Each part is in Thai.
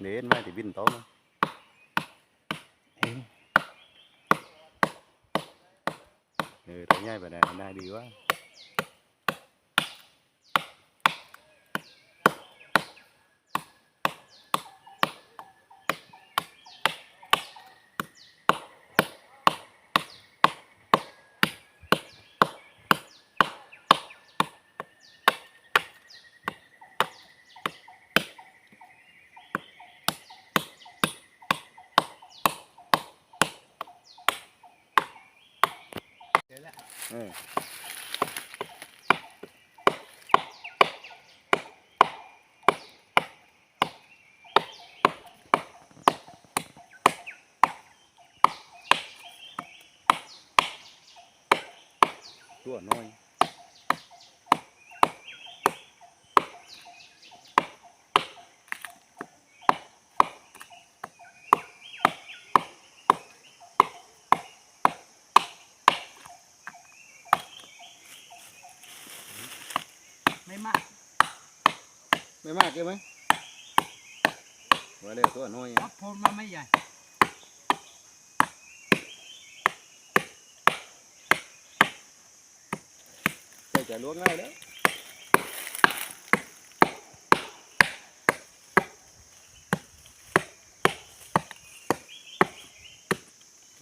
Nếu mai thì bình tóm thôi. Ừ, tối nhai bà này, đi quá. ตัวน้อย mại Mấy mạc kia mấy Vừa đều tôi ở nhỉ? Bắp phôn mà mấy vậy Trời chả luộc ngay đấy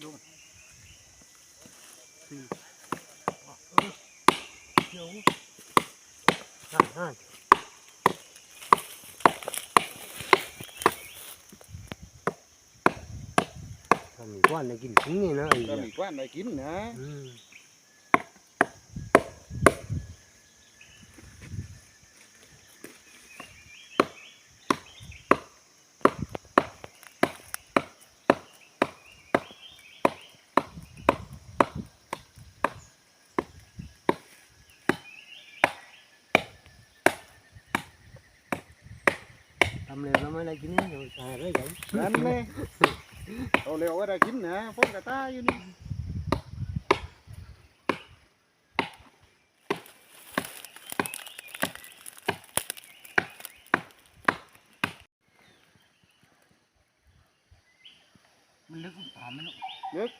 Đúng rồi. Ừ. Ừ. Ừ. Hadi. Mì quan này kín kín này nó. Mì quan này kín nữa. ว่าได้กินนะพวกกระต้ายอยู่นี่ มันลึกถามมันลูก นึก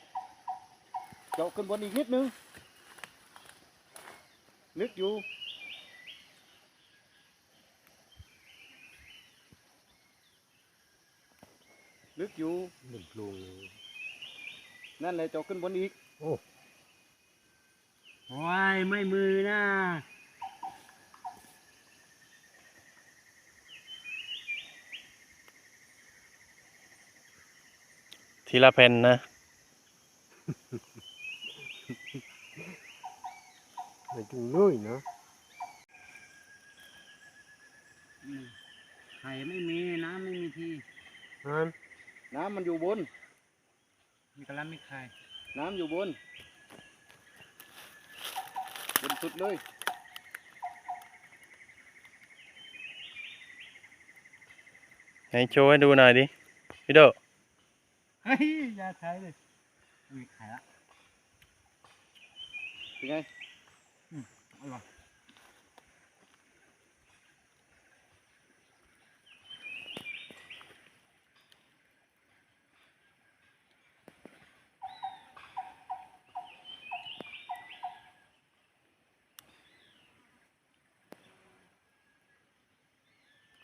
เจาะขึ้นบนอีกนิดนึงนึกอยู่ นึกอยู่หนึ่งปลูงนั่นเลยเจาะขึ้นบนอีกโอ้ยไม่มือนะทีละแผ่นนะ ไม่จุงเลยเนาะอืมไข่ไม่มีน้ำไม่มีทีฮัน น้ำมันอยู่บนมีกระลำมีไข่น้ำอยู่บน บนสุดเลย ไหนโชว์ให้ดูหน่อยดิ พี่โดเฮ้ยอย่าใช้เลยมีไข่ละเป็นไง อร่อย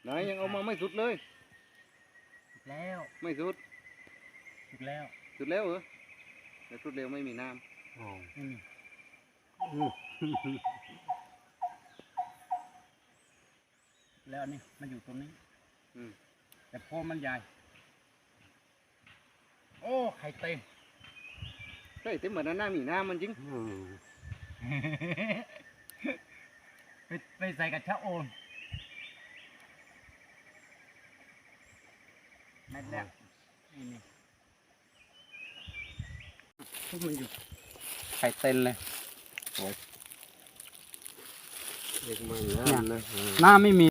ไหนยังเอามาไม่สุดเลยอีกแล้ว ไม่สุดอีกแล้วสุดแล้วเหรอแต่สุดเร็วไม่มีน้อ๋ออืมอืมแล้วอันนี้มันอยู่ตรงนี้ำอืมแต่โพนมันใหญ่ โอ้ ไข่เต็มเฮ้ยแต่เหมือนนั้นน้ำมีน้ำมันจริงอืมไปไปใส่กับชะโอนนั่นแหละนี่นี่ พวกมันอยู่ไข่เต็มเลยเด็กมันน้ำนะอืมหน้าไม่มี